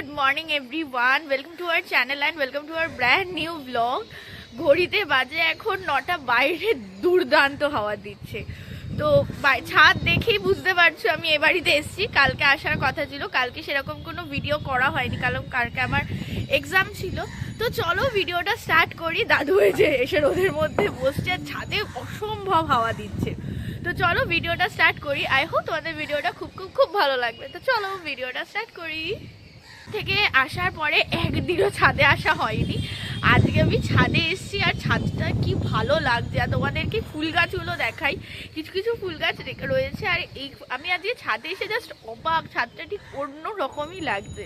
Good morning everyone welcome to our channel and welcome to our brand new blog ঘড়িতে বাজে এখন নটা বাইরে দুর্দান্ত হাওয়া দিচ্ছে। তো ছাদ দেখেই বুঝতে পারছ আমি এ বাড়িতে এসেছি। কালকে আসার কথা ছিল। কালকে সেরকম কোনো ভিডিও করা হয়নি। কারণ কালকে আমার এক্সাম ছিল। তো চলো ভিডিওটা স্টার্ট করি। দাদু হয়েছে এসে রোদের মধ্যে বসছে। ছাদে অসম্ভব হাওয়া দিচ্ছে। তো চলো ভিডিওটা স্টার্ট করি। আই হোপ তোমাদের ভিডিওটা খুব খুব খুব ভালো লাগবে। তো চলো ভিডিওটা স্টার্ট করি। থেকে আসার পরে একদিনও ছাদে আসা হয়নি। আজকে আমি ছাদে এসেছি আর ছাদটা কি ভালো লাগছে। আর তোমাদেরকে ফুল গাছগুলো দেখাই। কিছু কিছু ফুল গাছ রয়েছে আর এই আমি আজকে ছাদে এসে জাস্ট অবাক, ছাদটা ঠিক অন্য রকমই লাগছে।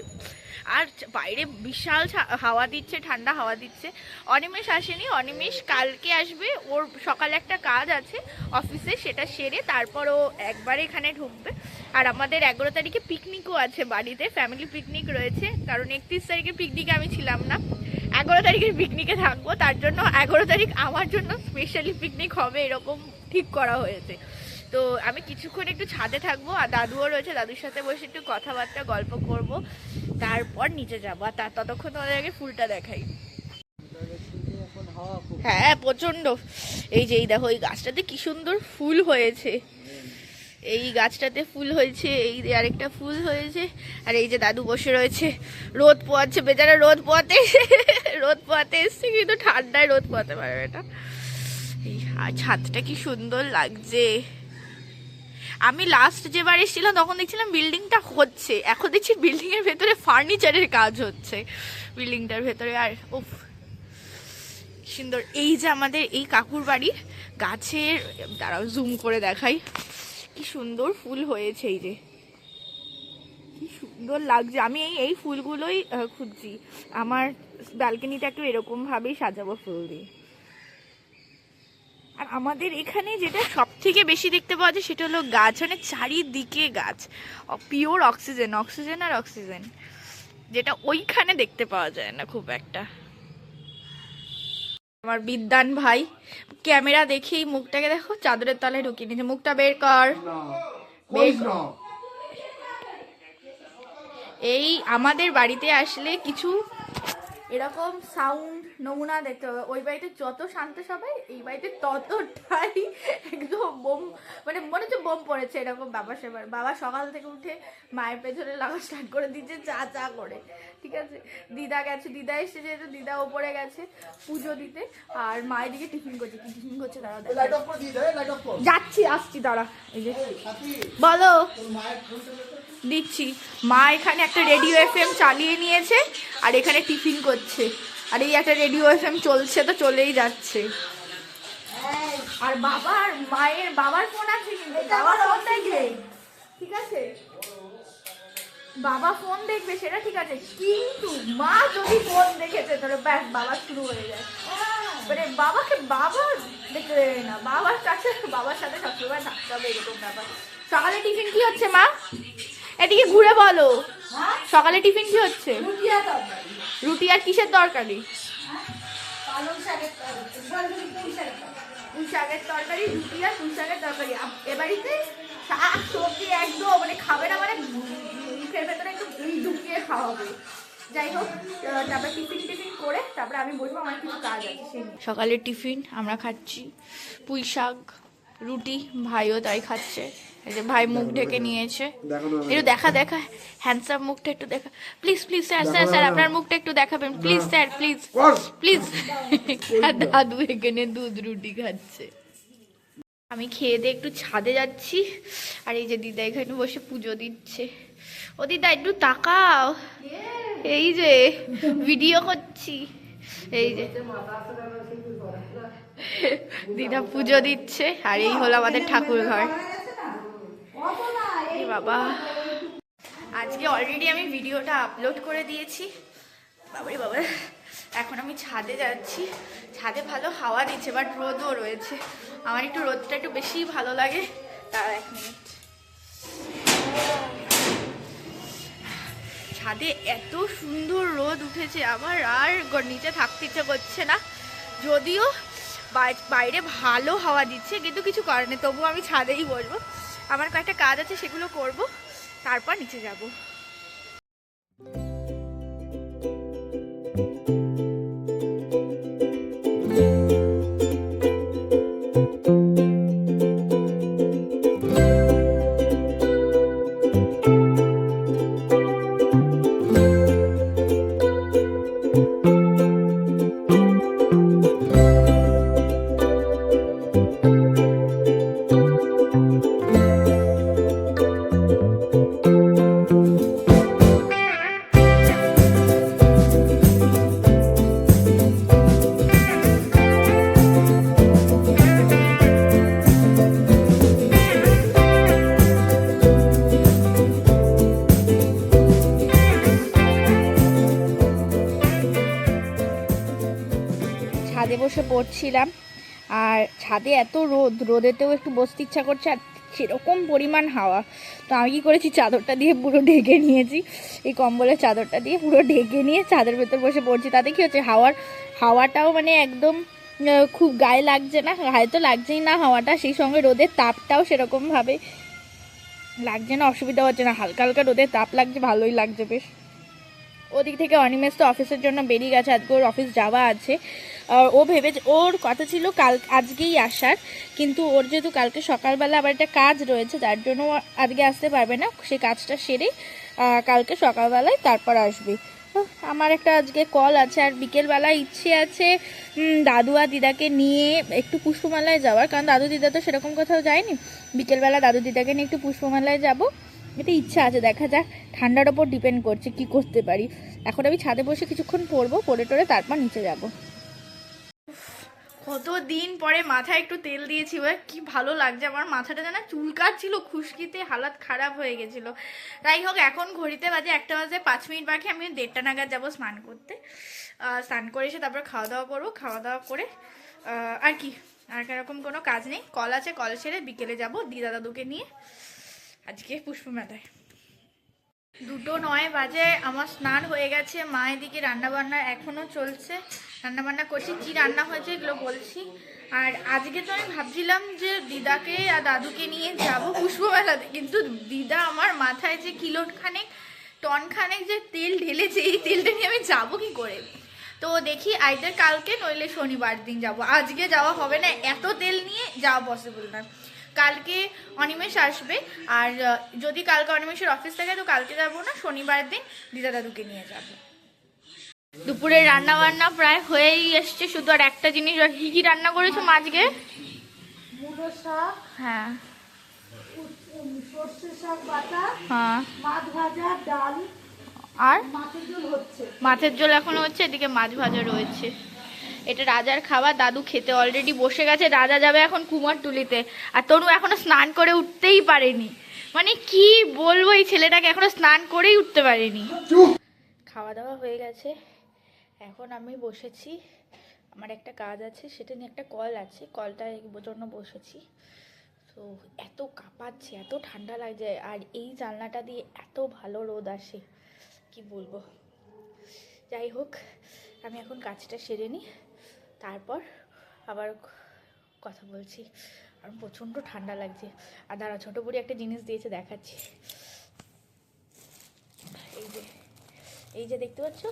আর বাইরে বিশাল হাওয়া দিচ্ছে, ঠান্ডা হাওয়া দিচ্ছে। অনিমেষ আসেনি। অনিমেষ কালকে আসবে। ওর সকালে একটা কাজ আছে অফিসে, সেটা সেরে তারপর ও একবারে এখানে ঢুকবে। আর আমাদের এগারো তারিখে পিকনিকও আছে বাড়িতে ফ্যামিলি পিকনিক রয়েছে। কারণ একত্রিশ তারিখে পিকনিকে আমি ছিলাম না। এগারো তারিখের পিকনিকে থাকব, তার জন্য এগারো তারিখ আমার জন্য স্পেশালি পিকনিক হবে, এরকম ঠিক করা হয়েছে। তো আমি কিছুক্ষণ একটু ছাদে থাকব, আর দাদুও রয়েছে, দাদুর সাথে বসে একটু কথাবার্তা, গল্প করব। তারপর নিচে যাব, আর তার ততক্ষণ তোমাদের আগে ফুলটা দেখাই। হ্যাঁ প্রচণ্ড এই যে, এই দেখো, এই গাছটাতে কি সুন্দর ফুল হয়েছে। এই গাছটাতে ফুল হয়েছে, এই আরেকটা ফুল হয়েছে, আর এই যে দাদু বসে রয়েছে। রোদ পোয়াচ্ছে, বেচারা রোদ পোয়াতে রোদ পোয়াতে এসছে, কিন্তু ঠান্ডায় রোদ পোয়াতে পারবে এটা। এই ছাদটা কি সুন্দর লাগছে। আমি লাস্ট যেবার এসেছিলাম, তখন দেখছিলাম বিল্ডিংটা হচ্ছে। এখন দেখছি বিল্ডিং এর ভেতরে ফার্নিচারের কাজ হচ্ছে বিল্ডিংটার ভেতরে। আর উফ সুন্দর। এই যে আমাদের এই কাকুর বাড়ির গাছের, দাঁড়াও জুম করে দেখাই। কি সুন্দর ফুল হয়েছে এই যে। কি সুন্দর লাগছে। আমি এই এই ফুলগুলোই খুঁজছি। আমার ব্যালকনিটা একটু এরকম ভাবেই সাজাবো ফুল দিয়ে। আর আমাদের এখানে যেটা সব থেকে বেশি দেখতে পাওয়া যায়, সেটা হলো গাছ মানে চারিদিকে গাছ। পিওর অক্সিজেন অক্সিজেন আর অক্সিজেন যেটা ওইখানে দেখতে পাওয়া যায় না খুব একটা। আমার বিদ্যান ভাই। ক্যামেরা দেখেই মুখটাকে দেখো চাদরের তলে ঢুকিয়ে নিয়েছে। মুখটা বের কর। বের কর। এই আমাদের বাড়িতে আসলে কিছু এরকম সাউন্ড নমুনা দেখতে হবে। ওই বাড়িতে যত শান্ত সবাই এই বাড়িতে ততটাই একদম বোম মানে মনে হচ্ছে বোম পড়েছে এরকম বাবা সেবার। বাবা সকাল থেকে উঠে মায়ের পেছনে লাগা স্টার্ট করে দিচ্ছে চা চা করে। ঠিক আছে? দিদা গেছে দিদা এসে যেহেতু দিদা ওপরে গেছে পুজো দিতে। আর মায়ের দিকে টিফিন করছে কি টিফিন করছে দাঁড়া যাচ্ছি আসছি দাঁড়া। এই যে বলো। দিচ্ছি। মা এখানে একটা রেডিও এফএম চালিয়ে নিয়েছে আর এখানে টিফিন করছে। আর এই একটা রেডিও এফএম চলছে তো চলেই যাচ্ছে। আর বাবার মায়ের বাবার ফোন আছে কিন্তু বাবা ফোন দেখবে? ঠিক আছে? বাবা ফোন দেখবে সেটা ঠিক আছে কিন্তু মা যদি ফোন দেখেছে তাহলে ব্যাস বাবা শুরু হয়ে যায়। মানে বাবাকে বাবা দেখতে দেবে না বাবার কাছে বাবার সাথে সবসময় থাকতে হবে এরকম ব্যাপার। সকালে টিফিন কি হচ্ছে মা? এদিকে ঘুরে বলো। সকালে টিফিন কি হচ্ছে? রুটি আর কিসের তরকারি? পুঁই শাকের তরকারি রুটি আর পুঁই শাকের তরকারি। আম- এ বাড়িতে শাক সবজি একদম মানে খাবে না মানে মুখের ভেতরে একটু ঢুকিয়ে খাওয়াবে। যাই হোক তারপর টিফিন টিফিন করে তারপরে আমি বসবো আমার কিছু কাজ আছে সেই সকালের টিফিন আমরা খাচ্ছি পুঁই শাক। রুটি ভাইও তাই খাচ্ছে। এই যে ভাই মুখ ঢেকে নিয়েছে। একটু দেখা দেখা। হ্যান্ডসাম মুখটা একটু দেখা। Please please sir sir sir আপনার মুখটা একটু দেখাবেন। প্লিজ স্যার প্লিজ প্লিজ দাদু এখানে দুধ রুটি খাচ্ছে। আমি খেয়ে দিয়ে একটু ছাদে যাচ্ছি। আর এই যে দিদা এখানে বসে পুজো দিচ্ছে। ও দিদা একটু তাকাও। এই যে ভিডিও করছি। এই যে। দিদা পুজো দিচ্ছে, আর এই হলো আমাদের ঠাকুর ঘর বাবা। আজকে অলরেডি আমি ভিডিওটা আপলোড করে দিয়েছি। বাবারে বাবা, এখন আমি ছাদে যাচ্ছি। ছাদে ভালো হাওয়া দিচ্ছে বাট রোদও রয়েছে। আমার একটু রোদটা একটু বেশিই ভালো লাগে। তার এক মিনিট ছাদে এত সুন্দর রোদ উঠেছে, আমার আর নিচে থাকতে ইচ্ছে করছে না। যদিও বাইরে ভালো হাওয়া দিচ্ছে, কিন্তু কিছু করার নেই। তবুও আমি ছাদেই বসবো। আমার কয়েকটা কাজ আছে, সেগুলো করব। তারপর নিচে যাব। ছাদে বসে পড়ছিলাম। আর ছাদে এত রোদ, রোদেতেও একটু বসতে ইচ্ছা করছে, আর সেরকম পরিমাণ হাওয়া। তো আমি কি করেছি, চাদরটা দিয়ে পুরো ঢেকে নিয়েছি। এই কম্বলের চাদরটা দিয়ে পুরো ঢেকে নিয়ে চাঁদের ভেতর বসে পড়ছি। তাতে কী হচ্ছে, হাওয়ার, হাওয়াটাও মানে একদম খুব গায়ে লাগছে না। গায়ে তো লাগছেই না হাওয়াটা, সেই সঙ্গে রোদের তাপটাও সেরকমভাবে লাগছে না, অসুবিধা হচ্ছে না। হালকা হালকা রোদের তাপ লাগছে, ভালোই লাগছে বেশ। ওদিক থেকে অনিমেষ তো অফিসের জন্য বেরিয়ে গেছে, আজকে ওর অফিস যাওয়া আছে। ও ভেবেছে, ওর কথা ছিল কাল, আজকেই আসার, কিন্তু ওর যেহেতু কালকে সকালবেলা আবার একটা কাজ রয়েছে, যার জন্য আজকে আসতে পারবে না সেই কাজটা সেরে কালকে সকালবেলায় তারপর আসবে। আমার একটা আজকে কল আছে, আর বিকেলবেলা ইচ্ছে আছে দাদু আর দিদাকে নিয়ে একটু পুষ্পমালায় যাওয়ার, কারণ দাদু দিদা তো সেরকম কোথাও যায়নি। বিকেলবেলা দাদু দিদাকে নিয়ে একটু পুষ্পমালায় যাব। এটা ইচ্ছা আছে, দেখা যাক। ঠান্ডার ওপর ডিপেন্ড করছে কি করতে পারি। এখন আমি ছাদে বসে কিছুক্ষণ পরবো পরে টরে তারপর নিচে যাব। কত দিন পরে মাথায় একটু তেল দিয়েছি এবার কি ভালো লাগছে আমার। মাথাটা যেন চুলকাচ্ছিল, খুশকিতে হালাত খারাপ হয়ে গেছিল। তাই হোক, এখন ঘড়িতে বাজে একটা বাজে পাঁচ মিনিট বাকি, আমি দেড়টা নাগাদ যাব স্নান করতে। স্নান করে এসে তারপর খাওয়া দাওয়া করব। খাওয়া দাওয়া করে আর কি, আর এরকম কোনো কাজ নেই। কল আছে, কল সেরে বিকেলে যাব দিদা দাদুকে নিয়ে। আজকে পুষ্প মেলায় দুটো নয় বাজে, আমার স্নান হয়ে গেছে, মা এদিকে রান্নাবান্না এখনও চলছে। রান্নাবান্না করছি, কি রান্না হয়েছে এগুলো বলছি। আর আজকে তো আমি ভাবছিলাম যে দিদাকে আর দাদুকে নিয়ে যাব পুষ্পমেলাতে, কিন্তু দিদা আমার মাথায় যে কিলো খানেক, টন খানেক যে তেল ঢেলেছে, এই তেলটা নিয়ে আমি যাব কি করে? তো দেখি আইদের কালকে, নইলে শনিবার দিন যাব। আজকে যাওয়া হবে না, এত তেল নিয়ে যাওয়া পসিবল না। কালকে অনিমেষ আসবে। আর যদি কালকে অনিমেষের অফিস থাকে তো কালকে যাব না শনিবার দিন দিদা দাদুকে নিয়ে যাব। দুপুরে রান্না বান্না প্রায় হয়েই এসছে শুধু আর একটা জিনিস বাকি। কি কি রান্না করেছ আজকে? শাক হ্যাঁ। সর্ষে শাক বাটা হ্যাঁ। মাছ ভাজা ডাল আর? মাছের ঝোল হচ্ছে। মাছের ঝোল এখনও হচ্ছে এদিকে মাছ ভাজা রয়েছে। এটা রাজার খাবার দাদু খেতে অলরেডি বসে গেছে রাজা যাবে এখন কুমারটুলিতে আর তনু এখনও স্নান করে উঠতেই পারেনি। মানে কি বলব এই ছেলেটাকে এখনও স্নান করেই উঠতে পারেনি। খাওয়া দাওয়া হয়ে গেছে। এখন আমি বসেছি। আমার একটা কাজ আছে সেটা নিয়ে একটা কল আছে। কলটা জন্য বসেছি। তো এত কাঁপাচ্ছে এত ঠান্ডা লাগছে আর এই জানলাটা দিয়ে এত ভালো রোদ আসে। কি বলব? যাই হোক আমি এখন কাজটা সেরে নিই। তারপর আবার কথা বলছি। আর প্রচণ্ড ঠান্ডা লাগছে। আর দাঁড়া, ছোটো বুড়ি একটা জিনিস দিয়েছে, দেখাচ্ছি। এই যে এই যে দেখতে পাচ্ছ?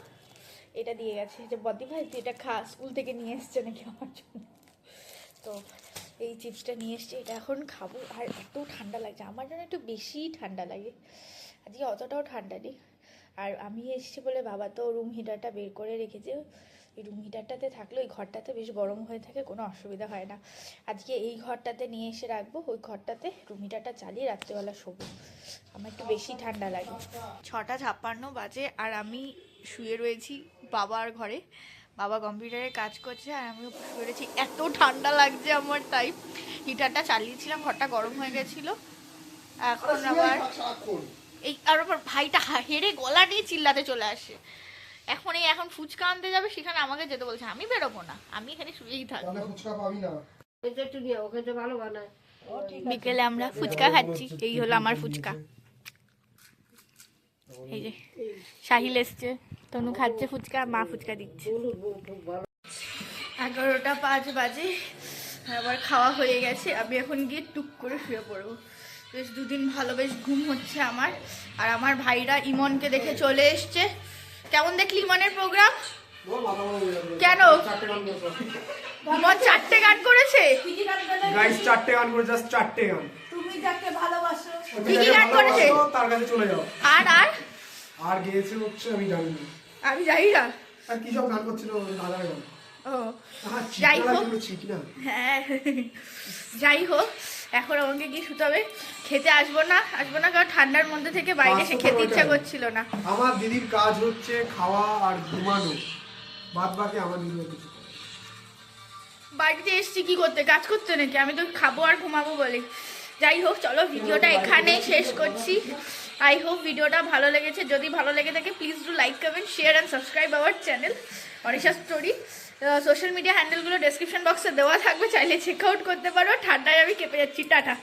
এটা দিয়ে গেছে। যে বদি ভাই, তুই এটা খা, স্কুল থেকে নিয়ে এসছে নাকি আমার জন্য? তো এই চিপসটা নিয়ে এসছে, এটা এখন খাব। আর এত ঠান্ডা লাগছে। আমার জন্য একটু বেশি ঠান্ডা লাগে। আজকে অতটাও ঠান্ডা নেই। আর আমি এসেছি বলে বাবা তো রুম হিটারটা বের করে রেখেছে। এই রুম হিটারটাতে থাকলে ওই ঘরটাতে বেশ গরম হয়ে থাকে কোনো অসুবিধা হয় না। আজকে এই ঘরটাতে নিয়ে এসে রাখব ওই ঘরটাতে রুম হিটারটা চালিয়ে রাত্রেবেলা শোবো। আমার একটু বেশি ঠান্ডা লাগে। ছটা ছাপ্পান্ন বাজে আর আমি শুয়ে রয়েছি বাবার ঘরে। বাবা কম্পিউটারে কাজ করছে আর আমিও শুয়ে রয়েছি। এত ঠান্ডা লাগছে আমার তাই হিটারটা চালিয়েছিলাম ঘরটা গরম হয়ে গেছিল। এখন আবার এই আর আবার ভাইটা হেরে গলা নিয়ে চিল্লাতে চলে আসে। এখন এই এখন ফুচকা আনতে যাবে সেখানে আমাকে যেতে বলছে আমি বেরোবো না আমি এখানে শুয়েই থাকব। তাহলে ফুচকা পাবি না। এটা একটু দিয়ে ওকে তো ভালো বানায়। বিকেলে আমরা ফুচকা খাচ্ছি এই হলো আমার ফুচকা। এই যে সাহিল এসছে তনু খাচ্ছে ফুচকা মা ফুচকা দিচ্ছে। এগারোটা পাঁচ বাজে আবার খাওয়া হয়ে গেছে আমি এখন গিয়ে টুক করে শুয়ে পড়ব। বেশ দুদিন ভালো বেশ ঘুম হচ্ছে আমার আর আমার ভাইরা ইমনকে দেখে চলে এসছে। কেমন দেখলি ইমনের প্রোগ্রাম কেন? ইমন চারটে গান করেছে? গাইস চারটে গান করে জাস্ট চারটে গান। তুমি যাকে ভালোবাসো। কি কি গান করেছে? তার কাছে চলে যাও। আর আর? আর গেয়েছে হচ্ছে আমি জানি না। আমি জানি না। আর কি সব গান করছিল দাদার গান? ও যাই হোক। হ্যাঁ। যাই হোক। এখন আমাকে কি শুতে হবে। খেতে আসব না আসব না কারণ ঠান্ডার মধ্যে থেকে বাইরে এসে খেতে ইচ্ছা করছিল না। আমার দিদির কাজ হচ্ছে খাওয়া আর ঘুমানো। বাদ বাকি আমার দিদির কিছু বাড়িতে এসছি কি করতে? কাজ করতে নাকি? আমি তো খাব আর ঘুমাবো বলে। যাই হোক চলো ভিডিওটা এখানেই শেষ করছি। আই হোপ ভিডিওটা ভালো লেগেছে। যদি ভালো লেগে থাকে please do like comment share and subscribe our channel Anisha story social media হ্যান্ডেলগুলো description বক্সে দেওয়া থাকবে, চাইলে চেক আউট করতে পারো। ঠান্ডায় আমি কেঁপে যাচ্ছি, টাটা।